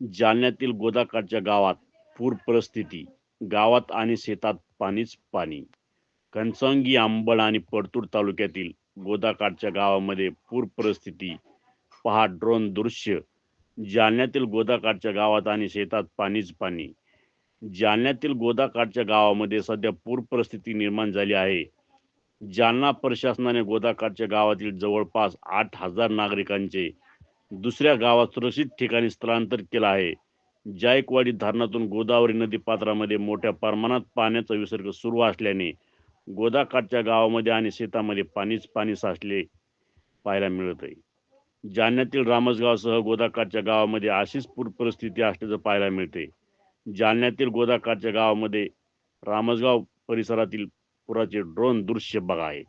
जालन्यातील गोदाकाठच्या गावात पूर परिस्थिती. गावात आणि शेतात पाणीच पाणी. कणसंगी आंबड आणि परतूर तालुक्यातील गोदाकाठच्या गावामध्ये पूर परिस्थिती. पहा ड्रोन दृश्य. जालन्यातील गोदाकाठच्या गावात आणि शेतात पाणीच पाणी. जालन्यातील गोदाकाठच्या गावामध्ये सध्या पूर परिस्थिती निर्माण झाली आहे. जालना प्रशासनाने गोदाकाठच्या गावातील जवळपास आठ हजार नागरिकांचे दुसऱ्या गावात सुरक्षित ठिकाणी स्थलांतर केलं आहे. जायकवाडी धरणातून गोदावरी नदी पात्रामध्ये मोठ्या प्रमाणात पाण्याचा विसर्ग सुरू असल्याने गोदाकाठच्या गावामध्ये आणि शेतामध्ये पाणीच पाणी साचले पाहायला मिळत आहे जालन्यातील रामसगावसह गोदाकाठच्या गावामध्ये अशीच पूर परिस्थिती असल्याचं पाहायला मिळते जालन्यातील गोदाकाठच्या गावामध्ये रामसगाव परिसरातील पुराचे ड्रोन दृश्य बघा आहे.